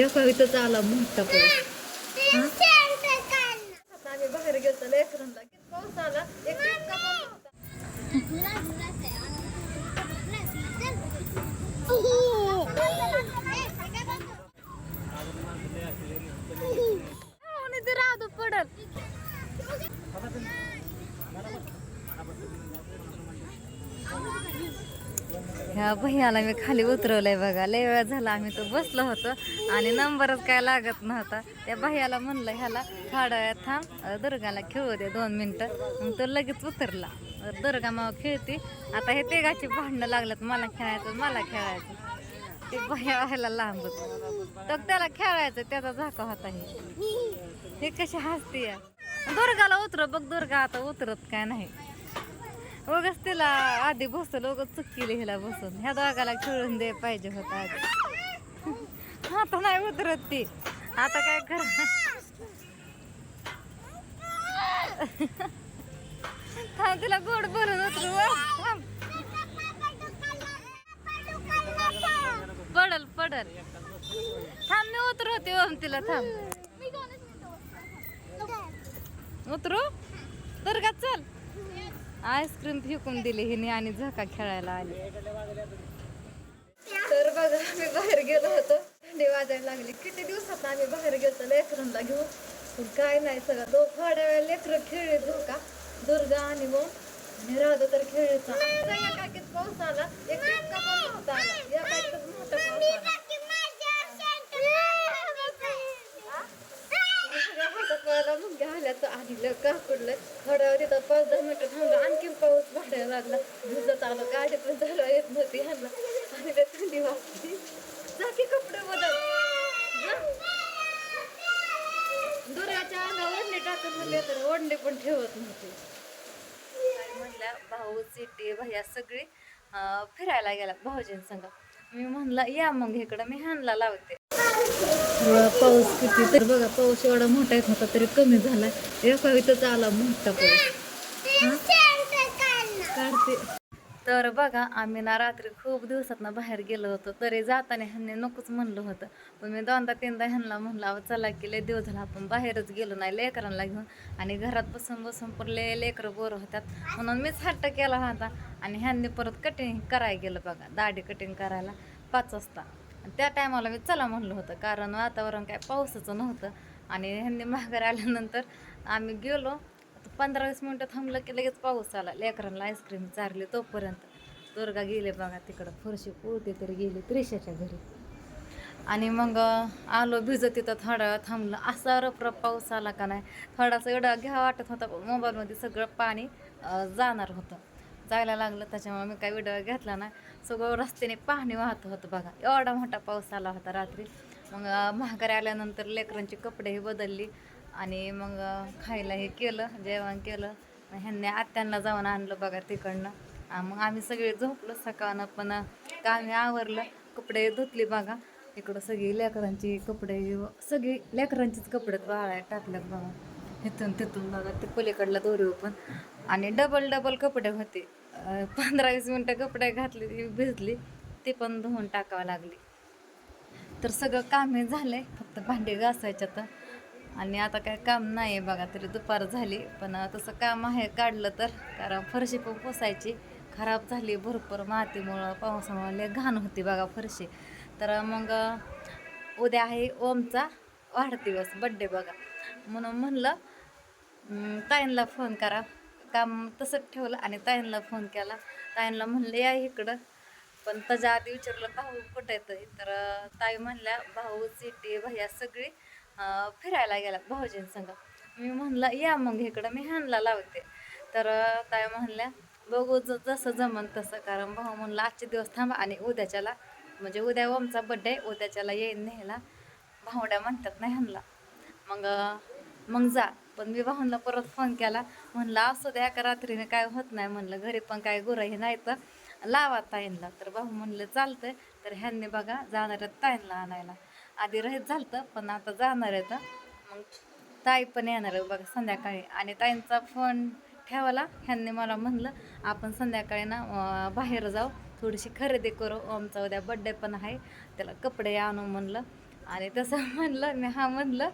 एका इथंच आला मोठा पाऊस आम्ही बाहेर गेलो लेकरांना. किती पाऊस आला? एक राहतो पडल ह्या भैयाला मी खाली उतरवलंय बघा. लय वेळ झाला आम्ही तो बसलो होतो आणि नंबरच काय लागत नव्हता. त्या भैयाला म्हणलं ह्याला थोड्या थांब दुर्गाला खेळू दे दोन मिनटं. मग तो लगेच उतरला. दुर्गा माव खेळती. आता हे तेगाची भांडणं लागलं मला खेळायचं मला खेळायचं. ते भैया व्हायला लांब होतं. तर त्याला खेळायचं त्याचा झाका होता हे. हे कशी हसते आहे दुर्गाला उतर बघ दुर्गा आता उतरत काय नाही. उगाच तिला आधी बसलं उगाच चुक केली हिला बसून. ह्या दोघाला खेळून दे पाहिजे होता आधी. आता नाही उतरत ती. आता काय कर थांब तिला गोड बोलून उतरू. थांब. पडल पडल. थांब मी उतरवते ओम तिला थांब. उतरू? दुर्गा चल. आईस्क्रीम फेकून दिली हिने आणि झका खेळायला आली. तर बघा आम्ही बाहेर गेलो होतो. थंडी वाजायला लागली. किती दिवसात आम्ही बाहेर गेलो लेकरांना घेऊन. पण काय नाही सगळं दो थोड्या वेळा लेकरं खेळले धोका हो दुर्गा आणि मग आणि राहतो तर खेळायचा एकाकीत पाऊस आला एक इतका आला. मोठा पाऊस आला. हातात पायाला तर आणलं काकडलं थोड्या वेळ तिथं पाच दहा मिनटं थांबलं. आणखीन पाऊस भाडायला लागला. भिजत आलं. गाडी पण चालवा येत नव्हती ह्यांना. आणि त्या थंडी वाजली. जा की कपडे बदल. दुराच्या अंगावर टाकत म्हणले तर ओढणे पण ठेवत नव्हते. म्हणल्या भाऊ चिट्टी भैया सगळी फिरायला गेला. भाऊजींसंग. मी म्हणलं या मग इकडं. मी ह्यांना लावते. पाऊस किती तर बघा पाऊस एवढा मोठा येत होता तरी कमी झाला. एका इथंच आला मोठा पाऊस. काढते. तर बघा आम्ही ना रात्री खूप दिवसात बाहेर गेलो होतो. तरी जाताना ह्यांनी नकोच म्हणलं होतं. पण मी दोनदा तीनदा ह्यांना म्हणलं चला की लय दिवस झाला आपण बाहेरच गेलो नाही लेकरांना घेऊन. आणि घरात बसून बसून पुरले लेकरं बोर होतात म्हणून मीच हट्ट केला होता. आणि ह्यांनी परत कटिंग करायला गेलं बघा दाढी कटिंग करायला. पाच वाजता. त्या टायमाला मी चला म्हणलं होतं कारण वातावरण काय पावसाचं नव्हतं. आणि ह्यांनी माघार आल्यानंतर आम्ही गेलो. पंधरा वीस मिनटं थांबलं की लगेच पाऊस आला. लेकरांना आईस्क्रीम चारली तोपर्यंत. दुर्गा गेले बघा तिकडं फरशी पोळते तरी गेली त्रिशाच्या घरी. आणि मग आलो भिजत तिथं थोडा वेळ थांबलं. असा रपरप पाऊस आला का नाही? थोडासा एवढा घ्या वाटत होता मोबाईलमध्ये सगळं पाणी जाणार होतं. जायला लागलं त्याच्यामुळे मी काही व्हिडिओ घेतला नाही. सगळं रस्त्याने पाणी वाहत होतं बघा. एवढा मोठा पाऊस आला होता रात्री. मग महागारी आल्यानंतर लेकरांची कपडेही बदलली आणि मग खायला हे केलं जेवण केलं. ह्यांनी आत्यांना जाऊन आणलं बघा तिकडनं. मग आम्ही सगळे झोपलो सकाळनं पण कामी आवरलं. कपडे धुतली बघा. इकडं सगळी लेकरांची कपडे सगळी लेकरांचीच कपडे बाळा टाकल्यात बघा. इथून तिथून बघा ते पलीकडला दोरी पण. आणि डबल डबल कपडे होते. पंधरा वीस मिनटं कपडे घातले ती भिजली ते पण धुवून टाकावं लागली. तर सगळं काम हे आहे फक्त भांडी घासायच्या तर आणि आता काय काम नाही आहे बघा तरी दुपार झाली. पण तसं काम आहे काढलं तर कारण फरशी पण पोसायची. खराब झाली भरपूर मातीमुळं पावसामुळं लय घाण होती बघा फरशी. तर मग उद्या आहे ओमचा वाढदिवस बड्डे बघा. म्हणून म्हणलं अं, ताईंला फोन करा. काम तसंच ठेवलं आणि ताईंला फोन केला. ताईंला म्हणले या इकडं. पण त्याच्या आधी विचारलं भाऊ कुठे येतं तर ताई म्हणल्या भाऊ सिटी भैया सगळी फिरायला फिरायला गेला भाऊजींसंग. मी म्हणलं या मग इकडं मी ह्यांना लावते. तर ताई म्हणल्या बघू ज जसं जमन तसं कारण भाऊ म्हणलं आजचे दिवस थांबा आणि उद्याच्याला म्हणजे उद्या ओमचा बड्डे उद्याच्याला येईन न्यायला. भावड्या म्हणतात नाही ह्यांना मग मग जा. पण मी भाऊंना परत फोन केला. म्हणलं असू द्या का रात्रीने काय होत नाही. म्हणलं घरी पण काय गुराही नाही तर लावा ताईंला. तर भाऊ म्हणलं चालतंय. तर ह्यांनी बघा जाणार आहेत ताईंला आणायला. आधी रहित झालतं पण आता जाणार आहेत. मग ताई पण येणार आहे बघा संध्याकाळी. आणि ताईंचा फोन ठेवाला. ह्यांनी मला म्हणलं आपण संध्याकाळी ना बाहेर जाऊ. थोडीशी खरेदी करू. ओमचा उद्या बड्डे पण आहे. त्याला कपडे आणू. म्हणलं आणि तसं म्हणलं मी हा म्हणलं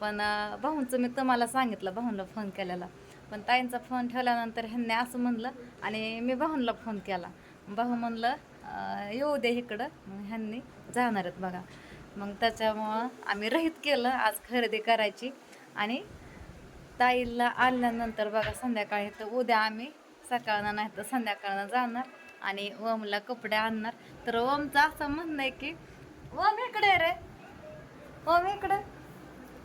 पण भाऊंचं मी तुम्हाला सांगितलं भाऊनला फोन केलेला. पण ताईंचा फोन ठेवल्यानंतर ह्यांनी असं म्हणलं आणि मी भाऊनला फोन केला. भाऊ म्हणलं येऊ दे इकडं. मग ह्यांनी जाणार आहेत बघा. मग त्याच्यामुळं आम्ही रहित केलं आज खरेदी करायची. आणि ताईला आणल्यानंतर बघा संध्याकाळी तर उद्या आम्ही सकाळनं नाही तर संध्याकाळनं जाणार आणि ओमला कपडे आणणार. तर ओमचं असं म्हणणं आहे की ओम इकडे रे. ओम इकडे.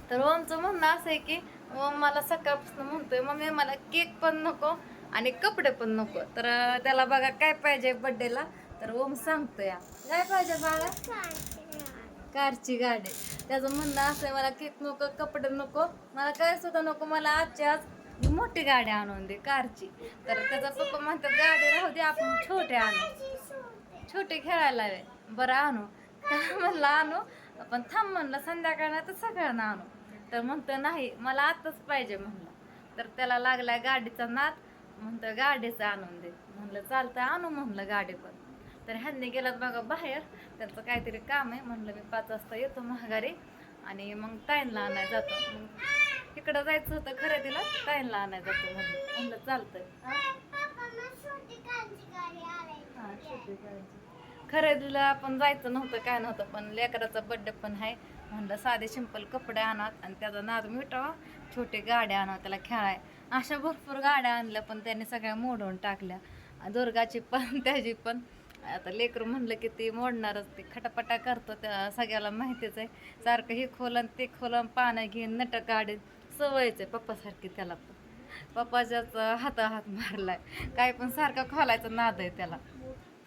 तर ओमचं म्हणणं असं आहे की ओम मला सकाळपासून म्हणतोय मम्मी मला केक पण नको आणि कपडे पण नको. तर त्याला बघा काय पाहिजे बड्डेला तर ओम सांगतोय. काय पाहिजे बाळा? कारची गाडी. त्याचं म्हणणं असं आहे मला केक नको कपडे नको मला काय सुद्धा नको मला आजच्या आज मोठी गाडी आणून दे कारची. तर त्याचा पप्पा म्हणतात गाडी राहू दे आपण छोटे आणू. छोटे खेळायला बरं आणू. तर म्हणलं आणू. पण थांब म्हणलं संध्याकाळ तर सगळ्यांना आणू तर म्हणतो नाही मला आताच पाहिजे म्हणलं. तर त्याला लागलाय गाडीचा नाद म्हणतो गाडीचं आणून दे. म्हणलं चालतं आणू म्हणलं गाडी पण. तर ह्यांनी गेलात बघा बाहेर. त्यांचं काहीतरी काम आहे. म्हणलं मी पाच वाजता येतो महागारी आणि मग ताईंला आणायला जातो. मग इकडं जायचं होतं खरेदीला ताईंला आणायला जातो म्हणलं. म्हणलं चालतंय. हा. खरेदीला आपण जायचं नव्हतं काय नव्हतं पण लेकराचा बड्डे पण आहे. म्हणलं साधे सिंपल कपडे आणत आणि त्याचा नाद मिटावा छोटे गाड्या आणा त्याला खेळाय. अशा भरपूर गाड्या आणल्या पण त्याने सगळ्या मोडून टाकल्या. दुर्गाची पण त्याची पण. आता लेकरू म्हणलं की ती मोडणारच ती खटापटा करतो त्या सगळ्याला माहितीच आहे. सारखं हे खोलन ते खोलन पानं घेऊन नट गाडी सवयच आहे पप्पासारखी त्याला पण. पप्पाच्याच हाता हात मारलाय. काय पण सारखं खोलायचं नाद आहे त्याला.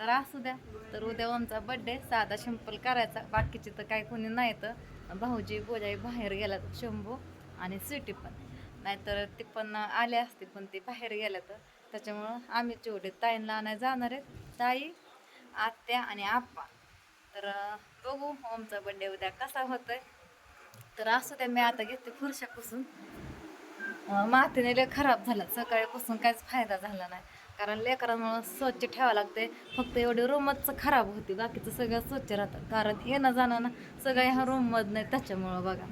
तर असू द्या. तर उद्या आमचा बड्डे साधा सिंपल करायचा. बाकीचे तर काही कोणी नाही तर भाऊजी गोजाई बाहेर गेल्यात शंभू आणि स्वीटी पण. नाहीतर ती पण आले असते पण ती बाहेर गेल्या तर त्याच्यामुळं आम्ही जेवढे ताईंना आणायला जाणार आहेत ताई आत्या आणि आप्पा. तर बघू आमचा बड्डे उद्या कसा होतोय. तर असू द्या मी आता घेते खुर्शापासून मातीने लय खराब झालं. सकाळीपासून काहीच फायदा झाला नाही. कारण लेकरांमुळं स्वच्छ ठेवावं लागते फक्त एवढी रूमच खराब होती बाकीचं सगळं स्वच्छ राहतं. कारण येणं जाणं ना सगळं ह्या रूममधनं नाही त्याच्यामुळं बघा.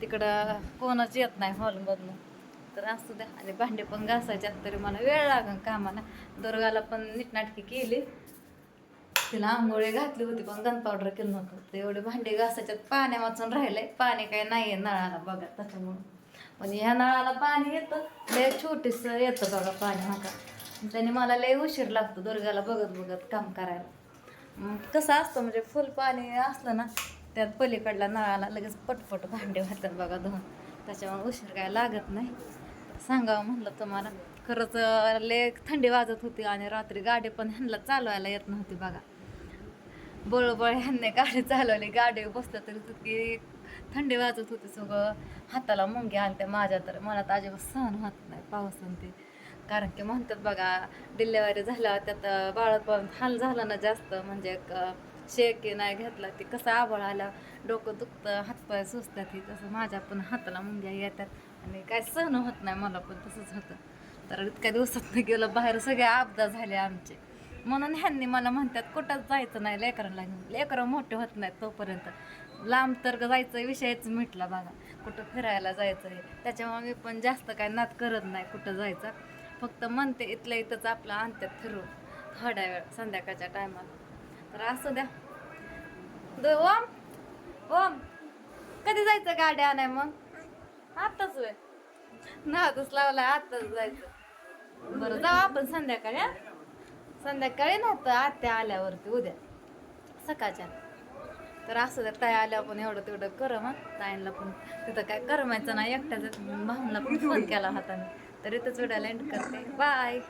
तिकडं कोणच येत नाही हॉलमधनं तर असू द्या. आणि भांडे पण घासायच्यात तरी मला वेळ लागन कामाला. दुर्गाला पण नीटनाटकी केली. तिला आंघोळी घातली होती पण गन पावडर केलं नव्हतं. तर एवढे भांडे घासायच्यात पाण्या वाचून राहिलंय. पाणी काय नाही आहे नळाला बघा त्याच्यामुळं. पण ह्या नळाला पाणी येतं. लय छोटीस येतं बघा पाणी माका. त्याने मला लय उशीर लागतो दुर्गाला बघत बघत काम करायला. मग कसं असतं म्हणजे फुल पाणी असलं ना त्यात पलीकडल्या नळाला लगेच पटपट भांडे वाहतात बघा धुवून त्याच्यामुळे उशीर काय लागत नाही. सांगावं म्हणलं तुम्हाला. खरंच लय थंडी वाजत होती आणि रात्री गाडी पण ह्यांना चालवायला येत नव्हती बघा. बळबळ ह्यांनी गाडी चालवली. गाडी बसलं तरी तितकी थंडी वाजत होती सगळं. हाताला मुंग्या आणते माझ्या तर. मला तर अजिबात सहन होत नाही पावसानं ते. कारण की म्हणतात बघा डिलेवरी झाल्यावर त्यात बाळात हाल झाला ना जास्त. म्हणजे एक, शेक नाही घेतला ते कसं आबळ आलं डोकं दुखतं हातपाय सुचतात हे तसं माझ्या पण हाताला मुंग्या येतात. आणि काय सहन होत नाही मला पण तसंच होतं. तर इतक्या दिवसात गेलं बाहेर सगळे आपदा झाले आमचे. म्हणून ह्यांनी मला म्हणतात कुठंच जायचं नाही लेकरांना घेऊन. लेकरं मोठे होत नाहीत तोपर्यंत. लांब तर जायचं विषयच मिटला बघा. कुठं फिरायला जायचं आहे त्याच्यामुळे मी पण जास्त काय नात करत नाही कुठं जायचं. फक्त म्हणते इथलं इथंच आपलं आणतात फिरून थोड्या वेळ संध्याकाळच्या टायमाला. तर असू द्या. द- ओम ओम. कधी जायचं गाड्या आणाय मग? आत्ताच वेळ नातच लावलाय आत्ताच जायचं. बरं जाऊ आपण संध्याकाळी हा? संध्याकाळी नव्हतं आत्या आल्यावरती उद्या सकाळच्या. तर असं द्या ताई आल्या पण एवढं तेवढं कर मग. ताईंना पण तिथं काय करमायचं नाही एकट्याच भाऊला पण फोन केला हाताने तर इथंच व्हिडिओला करते. बाय